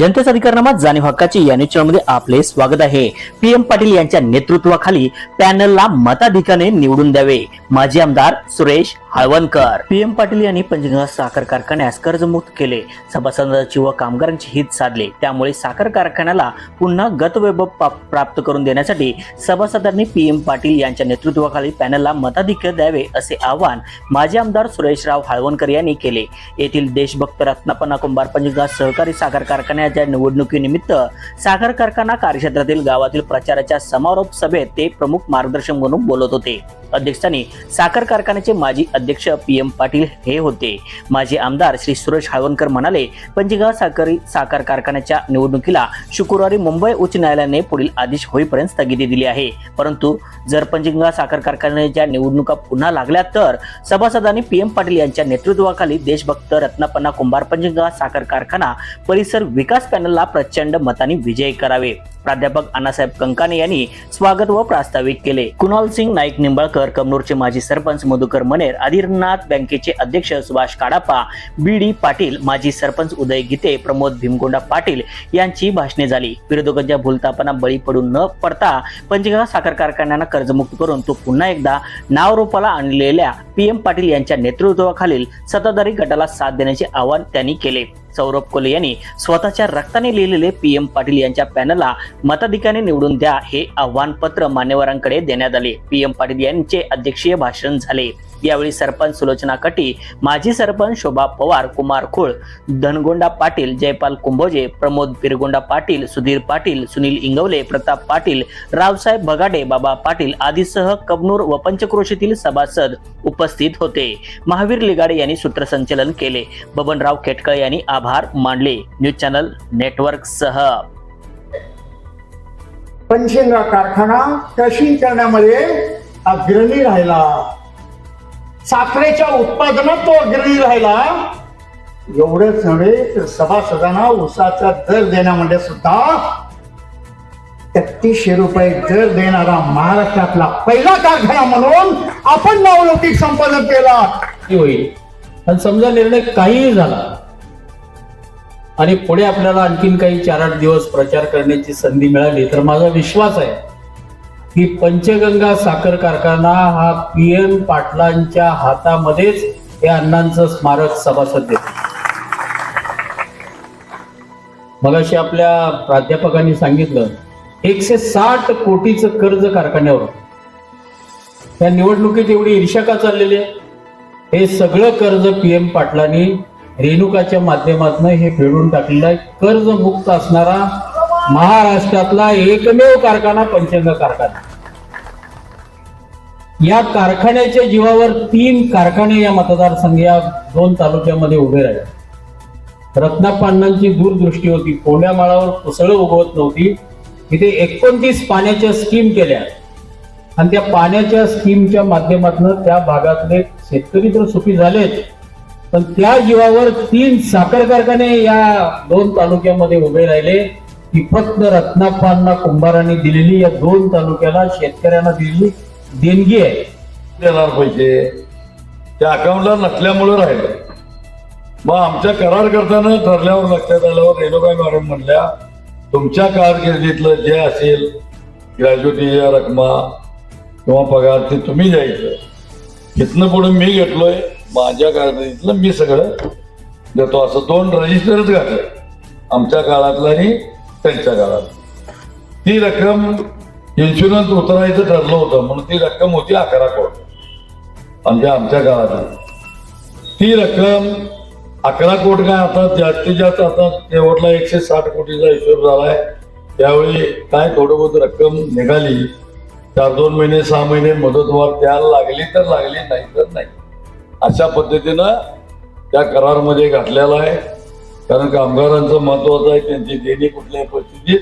जनतेचा अधिकारनामा जाणीव हक्काची या न्यूज आपले स्वागत आहे. पीएम पाटील यांच्या नेतृत्वाखाली पॅनलला मताधिकाने निवडून द्यावे. माजी आमदार सुरेश हळवणकर. पीएम पाटील यांनी पंचगंगा साखर कारखान्यास कर्जमुक्त केले. सभासदांची व कामगारांचे हित साधले. त्यामुळे साखर कारखान्याला पुन्हा गतवैभव प्राप्त करून देण्यासाठी सभासदांनी पीएम पाटील यांच्या नेतृत्वाखाली पॅनलला मताधिकार द्यावे असे आवाहन माजी आमदार सुरेशराव हळवणकर यांनी केले. येथील देशभक्त रत्नापना कुंभार पंचगंगा सहकारी साखर कारखान्याच्या निवडणुकीनिमित्त साखर कारखाना कार्यक्षेत्रातील गावातील प्रचाराच्या समारोप सभेत ते प्रमुख मार्गदर्शक म्हणून बोलत होते. अध्यक्षस्थानी साखर कारखान्याचे माजी अध्यक्ष पी एम पाटील हे होते. माजी आमदार श्री सुरेश हाळवणकर म्हणाले पंचगाव साखरी साखर कारखान्याच्या निवडणुकीला शुक्रवारी मुंबई उच्च न्यायालयाने पुढील आदेश होईपर्यंत स्थगिती दिली आहे. परंतु जर पंचगंगा साखर कारखान्याच्या निवडणुका पुन्हा लागल्या तर सभासदांनी पी एम पाटील यांच्या नेतृत्वाखाली देशभक्त रत्नापन्ना कुंभार पंचगंगा साखर कारखाना परिसर विकास पॅनलला प्रचंड मताने विजयी करावे. प्राध्यापक अण्णासाहेब कंकाने यांनी स्वागत व प्रास्ताविक केले. कुणाल सिंग नाईक निंबाळकर कमनूरचे माजी सरपंच मधुकर मनेर आदिरनाथ बँकेचे अध्यक्ष सुभाष काडापा बी डी पाटील माजी सरपंच उदय गीते प्रमोद भीमगोंडा पाटील यांची भाषणे झाली. विरोधकांच्या भूलतापांना बळी पडून न पडता पंचगंगा साखर कारखान्यांना कर्जमुक्त करून तो पुन्हा एकदा नावरूपाला आणलेल्या पी एम पाटील यांच्या नेतृत्वाखालील सत्ताधारी गटाला साथ देण्याचे आवाहन त्यांनी केले. सौरभ कोले यांनी स्वतःच्या रक्ताने लिहिलेले पी एम पाटील यांच्या पॅनलला मताधिकाने निवडून द्या हे आव्हान पत्र मान्यवरांकडे देण्यात आले. पी एम पाटील यांचे अध्यक्षीय भाषण झाले. यावेळी सरपंच सुलोचना कटी माजी सरपंच शोभा पवार कुमार खोळ धनगोंडा पाटील जयपाल कुंभोजे प्रमोद बिरगोंडा पाटील सुधीर पाटील सुनील इंगवले प्रताप पाटील रावसाहेब भगाडे बाबा पाटील आदीसह कबनूर व पंचक्रोशीतील सभासद उपस्थित होते. महावीर लिगाडे यांनी सूत्रसंचलन केले. बबनराव खेटकळ यांनी आभार मानले. न्यूज चॅनल नेटवर्क सह. पंचगंगा कारखाना क्रशिंग करण्यामध्ये अग्रणी राहिला. साखरेच्या उत्पादनात तो अग्रणी राहिला. एवढेच नव्हे तर सभासदांना उसाचा दर देण्यामध्ये सुद्धा एकतीसशे रुपये दर देणारा महाराष्ट्रातला पहिला कारखाना म्हणून आपण नावलौकिक संपादन केला. की होईल. आणि समजा निर्णय काहीही झाला आणि पुढे आपल्याला आणखीन काही चार आठ दिवस प्रचार करण्याची संधी मिळाली तर माझा विश्वास आहे की पंचगंगा साखर कारखाना हा पी एम पाटलांच्या हातामध्येच या अण्णांचं स्मारक सभासद देते. मगाशी आपल्या प्राध्यापकांनी सांगितलं एकशे साठ कोटीचं कर्ज कारखान्यावर. या निवडणुकीत एवढी ईर्षा का चाललेली आहे? हे सगळं कर्ज पीएम पाटलांनी रेणुकाच्या माध्यमातून हे फेडून टाकलेलं आहे. कर्जमुक्त असणारा महाराष्ट्रातला एकमेव कारखाना पंचंग कारखाना. या कारखान्याच्या जीवावर तीन कारखाने या मतदारसंघ या दोन तालुक्यामध्ये उभे राहिले. रत्नापांडांची दूरदृष्टी होती कोंड्या माळावर कुसळं उगवत नव्हती. तिथे एकोणतीस पाण्याच्या स्कीम केल्या. आणि त्या पाण्याच्या स्कीमच्या माध्यमातून त्या भागातले शेतकरी तर सुखी झालेच पण त्या जीवावर तीन साखर कारखाने या दोन तालुक्यामध्ये उभे राहिले. ही फक्त रत्नापांना कुंभारांनी दिलेली या दोन तालुक्याला शेतकऱ्यांना दिलेली देणगी आहे. देणार पैसे. त्या अकाउंटला नसल्यामुळे राहिलं. मग आमच्या करार करताना ठरल्यावर लक्षात आल्यावर रेणुका मॅडम म्हणल्या तुमच्या कारकिर्दीतलं जे असेल ग्रॅज्युएटीच्या रकमा किंवा पगार ते तुम्ही द्यायचं. इथनं पुढे मी घेतलोय माझ्या कारकिर्दीतलं मी सगळं देतो. असं दोन रजिस्टरच घातलं. आमच्या काळातलं आणि त्यांच्या गावात. ती रक्कम इन्शुरन्स उतरायचं ठरलं होतं म्हणून ती रक्कम होती अकरा कोट. आमच्या आमच्या गावात. ती रक्कम अकरा कोट काय आता जास्तीत जास्त आता शेवटला एकशे साठ कोटीचा हिशोब झालाय. त्यावेळी काय थोडं बहुत रक्कम निघाली चार दोन महिने सहा महिने मदतवार द्यायला लागली तर लागली नाही तर नाही. अशा पद्धतीनं त्या करारमध्ये घातलेला आहे. कारण कामगारांचं महत्वाचं आहे त्यांची देणी कुठल्याही परिस्थितीत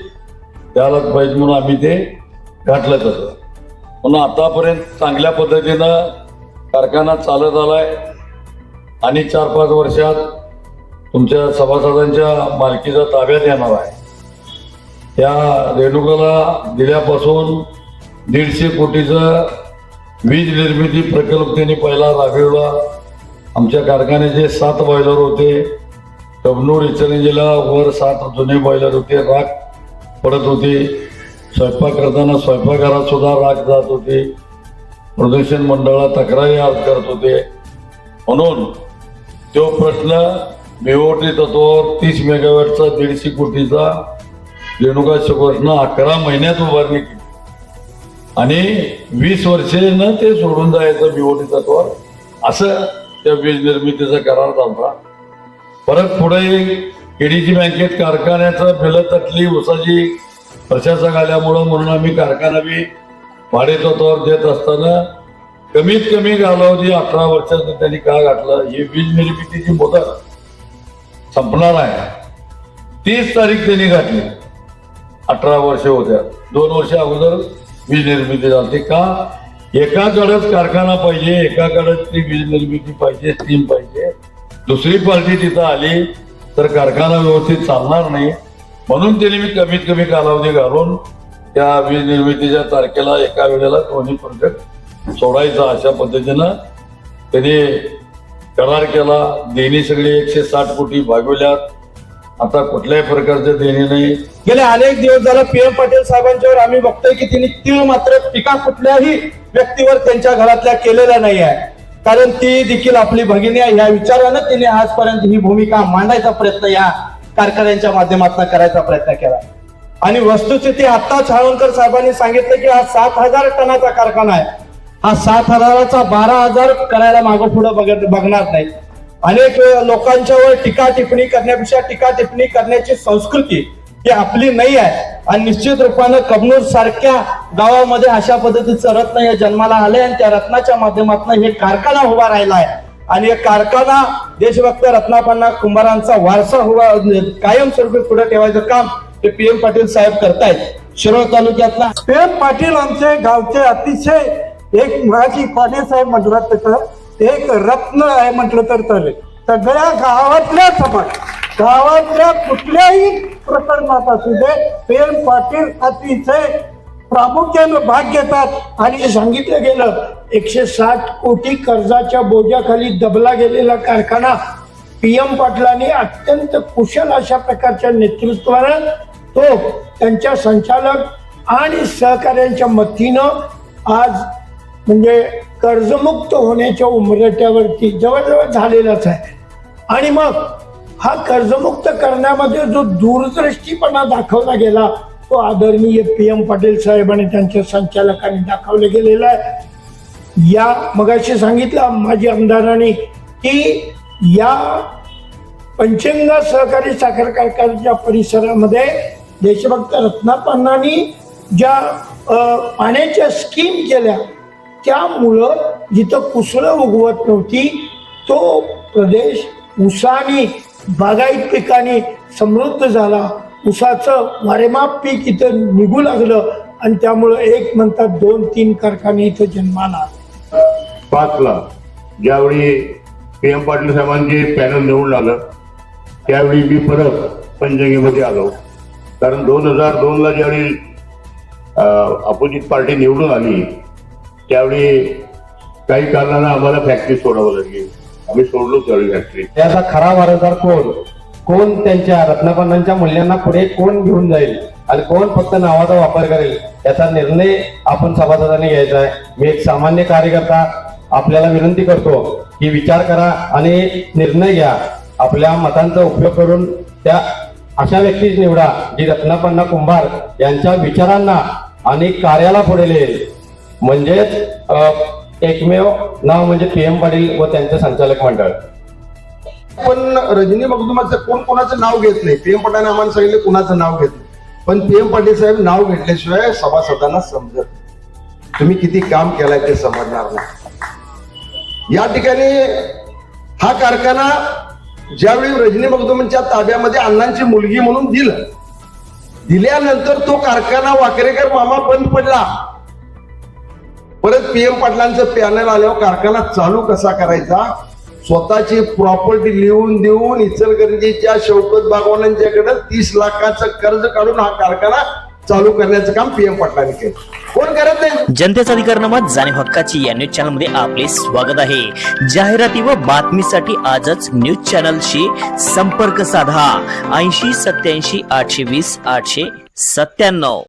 द्यायलाच पाहिजे म्हणून आम्ही ते घातलं तसं. म्हणून आतापर्यंत चांगल्या पद्धतीनं कारखाना चालत आलाय. आणि चार पाच वर्षात तुमच्या सभासदांच्या मालकीचा ताब्यात येणार आहे. त्या रेणुकाला दिल्यापासून दीडशे कोटीचं वीज निर्मिती प्रकल्प त्यांनी पहिला राबविला. आमच्या कारखान्याचे सात बॉयलर होते. कबनूर इचलंजीला वर सात जुने बॉयलर होते राख पडत होती. स्वयंपाक करताना स्वयंपाकघरात सुद्धा राख जात होती. प्रदूषण मंडळात तक्रारी आज करत होते. म्हणून तो प्रश्न बीओटी तत्वावर तीस मेगावॅटचा दीडशे कोटीचा रेणुका प्रश्न अकरा महिन्यात उभारणी केली. आणि वीस वर्षेनं ते सोडून जायचं बीओटी तत्वावर. असं त्या वीज निर्मितीचा करार झाला. परत पुढे केडीजी बँकेत कारखान्याचं बिलं तटली उसाची प्रशासक आल्यामुळं म्हणून आम्ही कारखाना बी भाडेतत्वावर देत असताना कमीत कमी कालावधी अठरा वर्षाचं त्यांनी का घातलं? ही वीज निर्मितीची मुदत संपणार आहे. तीस तारीख त्यांनी घातली. अठरा वर्ष होत्या. दोन वर्ष अगोदर वीज निर्मिती झाली. का? एकाकडच कारखाना पाहिजे एकाकडच ती वीज निर्मिती पाहिजे स्टीम पाहिजे. दुसरी पार्टी तिथं आली तर कारखाना व्यवस्थित चालणार नाही. म्हणून त्यांनी मी कमीत कमी कालावधी घालून त्या वीज निर्मितीच्या तारखेला एका वेळेला दोन्ही प्रोजेक्ट सोडायचा अशा पद्धतीनं त्यांनी करार केला. देणी सगळी एकशे साठ कोटी भागवल्यात. आता कुठल्याही प्रकारचे देणी नाही. गेले अनेक दिवस झालं पीएम पाटील साहेबांच्यावर आम्ही बघतोय की त्यांनी तीळ मात्र टीका कुठल्याही व्यक्तीवर त्यांच्या घरातल्या केलेल्या नाही आहे. कारण ती देखील आपली भगिनी आहे. ह्या विचारानं तिने आजपर्यंत ही भूमिका मांडायचा प्रयत्न या कारखान्यांच्या माध्यमातून करायचा प्रयत्न केला. आणि वस्तुस्थिती आत्ताच हाळवणकर साहेबांनी सांगितलं की हा सात हजार टनाचा कारखाना आहे. हा सात हजाराचा बारा हजार करायला मागं पुढे बघत बघणार नाही. अनेक लोकांच्यावर टीका टिप्पणी करण्यापेक्षा टीका टिप्पणी करण्याची संस्कृती ही आपली नाही आहे. आणि निश्चित रूपानं कबनूर सारख्या गावामध्ये अशा पद्धतीचं रत्न हे जन्माला आलंय आणि त्या रत्नाच्या माध्यमातून हे कारखाना उभा राहिला आहे आणि या कारखाना देशभक्त रत्नापन्ना कुंभारांचा वारसा उभा कायमस्वरूपी पुढे ठेवायचं काम ते पी एम पाटील साहेब करतायत. शिरोळ तालुक्यातला एम पाटील आमचे गावचे अतिशय एक मुळाची पाने साहेब म्हटलं तसं एक रत्न आहे म्हटलं तर चालेल. सगळ्या गावातल्या समाज गावातल्या कुठल्याही प्रकरणात असू दे प्रेम पाटील अतिशय प्रामुख्यानं भाग घेतात. आणि सांगितलं गेलं एकशे साठ कोटी कर्जाच्या बोजाखाली दबला गेलेला कारखाना पी एम पाटलांनी अत्यंत कुशल अशा प्रकारच्या नेतृत्वानं तो त्यांच्या संचालक आणि सहकार्यांच्या मतीनं आज म्हणजे कर्जमुक्त होण्याच्या उमरट्यावरती जवळजवळ झालेलाच आहे. आणि मग हा कर्जमुक्त करण्यामध्ये जो दूरदृष्टीपणा दाखवला गेला तो आदरणीय पी एम पाटील साहेब आणि त्यांच्या संचालकांनी दाखवला गेलेला आहे. या मगाशी सांगितलं माजी आमदारांनी की या पंचंगा सहकारी साखर कारखान्याच्या परिसरामध्ये देशभक्त रत्नापन्नानी ज्या पाण्याच्या स्कीम केल्या त्यामुळं जिथं कुसळं उगवत नव्हती तो प्रदेश उसानी बागायत पिकाने समृद्ध झाला. ऊसाचं वारेमाप पीक इथं निघू लागलं आणि त्यामुळं एक म्हणतात दोन तीन कारखाने इथं जन्माला पाचला ज्यावेळी पी एम पाटील साहेबांचे पॅनल निवडून आलं त्यावेळी मी परत पंजगीमध्ये आलो. कारण दोन हजार दोनला ज्यावेळी अपोजिट पार्टी निवडून आली त्यावेळी काही कारणानं आम्हाला फॅक्टरी सोडावं लागली. आम्ही सोडलो त्यावेळी फॅक्टरी. त्याचा खरा वारसदार कोण? कोण त्यांच्या रत्नापन्नांच्या मूल्यांना पुढे कोण घेऊन जाईल? आणि कोण फक्त नावाचा वापर करेल? याचा निर्णय आपण सभासदांनी घ्यायचा आहे. मी एक सामान्य कार्यकर्ता आपल्याला विनंती करतो की विचार करा आणि निर्णय घ्या. आपल्या मतांचा उपयोग करून त्या अशा व्यक्तीच निवडा जी रत्नपन्ना कुंभार यांच्या विचारांना आणि कार्याला पुढे नेईल. म्हणजेच एकमेव नाव म्हणजे पी एम पाटील व त्यांचे संचालक मंडळ. पण रजनी मगदुमाचं कोण कोणाचं नाव घेत नाही. पीएम पाटील आम्हाला सांगितलं कुणाचं नाव घेत नाही. पण पी एम पाटील साहेब नाव घेतल्याशिवाय सभासदांना समजत तुम्ही किती काम केलाय ते समजणार नाही. या ठिकाणी हा कारखाना ज्यावेळी रजनी मगदुमांच्या ताब्यामध्ये अण्णांची मुलगी म्हणून दिलं दिल्यानंतर तो कारखाना वाकरेकर मामा बंद पडला. परत पीएम पाटलांचं पॅनल आल्यावर कारखाना चालू कसा करायचा? स्वतःची प्रॉपर्टी लिहून देऊन इचलकरंजीच्या शौकत बागवानांच्याकडे तीस लाखाचं कर्ज काढून हा कारखाना चालू करण्याचं काम पीएम पाटलांनी केलं. कोण करत नाही? जनतेचा अधिकारनामा जाणीव हक्काची या न्यूज चॅनलमध्ये आपले स्वागत आहे. जाहिराती व बातमीसाठी आजच न्यूज चॅनलशी संपर्क साधा. ऐंशी सत्याऐंशी आठशे वीस आठशे सत्त्याण्णव.